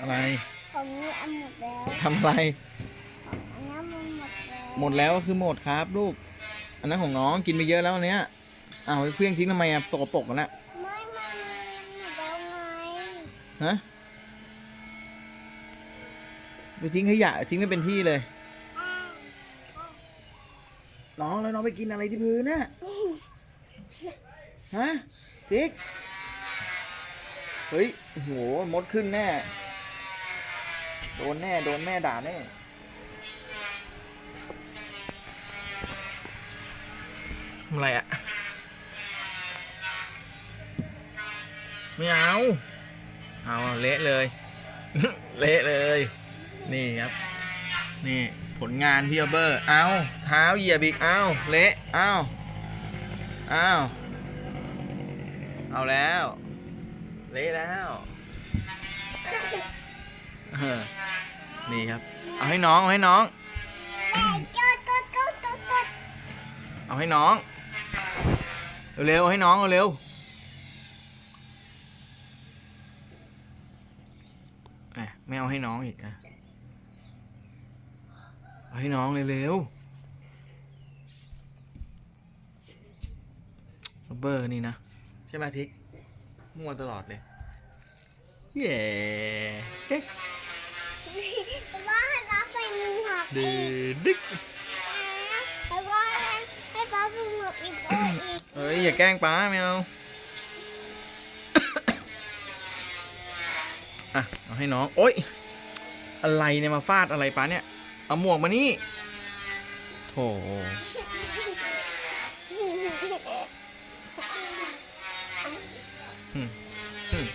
อะไรผมนี่อันหมดแล้วทำอะไร อันนั้นมันหมดแล้วหมดแล้วก็คือหมดครับลูก อันนั้นของน้องกินไปเยอะแล้วอันเนี้ยอ้าวไปเพี้ยงทิ้งทำไมอะสกปรกกันละไม่ไม่หมดแล้วไงฮะไปทิ้งขยะทิ้งไม่เป็นที่เลย น้องแล้วน้องไปกินอะไรที่พื้นน่ะฮะติ๊กเฮ้ยโอ้โหมดขึ้นแน่ โดนแน่ โดนแม่ด่าแน่ทำอะไรอะไม่เอา เอาเละเลย เละเลย นี่ครับ นี่ผลงานพี่เบอร์ เอาเท้าเหยียบอีก เอาเละ เอาเอาเอาแล้ว เละแล้ว นี่ครับ เอาให้น้อง เอาให้น้อง เอาให้น้อง เร็วๆให้น้องเร็วแมไม่เอาให้น้องอีกอะเอาให้น้องเร็วๆเบอร์นี่นะ ใช่ไหมทิกมั่วตลอดเลย เย้ แต่ว่าให้ป้าใส่หมือหักดึอีกดึกแล้วก็ให้ให้ป้าใส่หมวกอีกโอ้อีกเอ้ยอย่าแกล้งป้าไม่เอา อะเอาให้น้อง โอ๊ย อะไรเนี่ยมาฟาดอะไรป้าเนี่ย เอาหมวกมานี่โถอืมอืม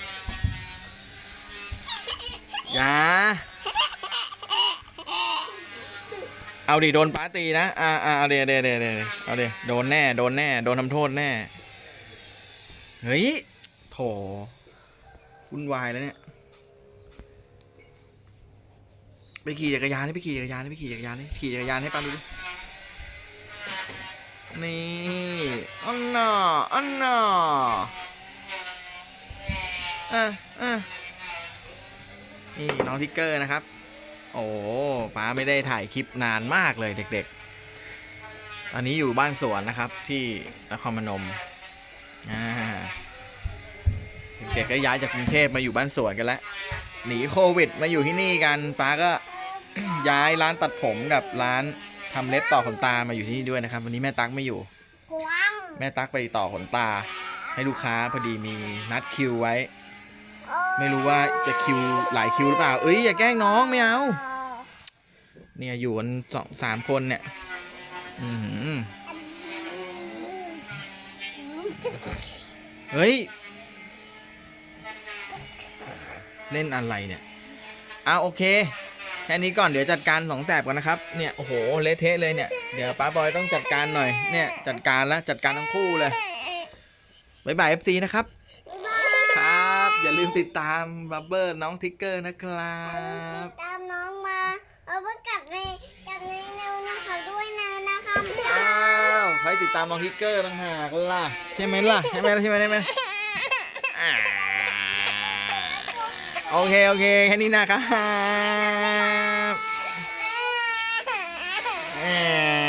อย่า เอาดิโดนป้าตีนะ อ่าอ่าเอาเดี๋ยวเดี๋ยวเดี๋ยวเดี๋ยวเอาเดี๋ยวโดนแน่ โดนแน่ โดนทำโทษแน่ เฮ้ย โถวุ่นวายแล้วเนี่ย ไปขี่จักรยานนี่ไปขี่จักรยานนี่ไปขี่จักรยานนี่ขี่จักรยานให้ป้าดูดิ นี่อันน่ะอันน่ะอะอะนี่น้องทิกเกอร์นะครับ โอ้ป้าไม่ได้ถ่ายคลิปนานมากเลยเด็กๆตอนนี้อยู่บ้านสวนนะครับที่นครพนมอ่าเด็กๆก็ย้ายจากกรุงเทพมาอยู่บ้านสวนกันแล้วหนีโควิดมาอยู่ที่นี่กันป้าก็ย้ายร้านตัดผมกับร้านทำเล็บต่อขนตามาอยู่ที่นี่ด้วยนะครับ วันนี้แม่ตั๊กไม่อยู่กวางแม่ตั๊กไปต่อขนตา ให้ลูกค้าพอดีมีนัดคิวไว้ ไม่รู้ว่าจะคิวหลายคิวหรือเปล่า เอ้ยอย่าแกล้งน้องไม่เอา เนี่ยอยู่กันสองสามคนเนี่ย อือหือเฮ้ย เล่นอะไรเนี่ยเอาโอเคแค่นี้ก่อนเดี๋ยวจัดการสองแสบก่อนนะครับ เนี่ยโอ้โหเละเทะเลยเนี่ย เดี๋ยวป้าบอยต้องจัดการหน่อย เนี่ยจัดการแล้วจัดการทั้งคู่เลยบายบายเอฟซีนะครับ อย่าลืมติดตามบับเบิร์น้องทิกเกอร์นะครับ ตามน้องมาเอาไปกลับในกลับในแนวนะคะด้วยนะนะคะอ้าวใครติดตามน้องทิกเกอร์ต่างหากล่ะใช่ไหมล่ะใช่ไหมล่ะใช่ไหมใช่ไหมอ่าโอเคโอเคแค่นี้นะครับแหม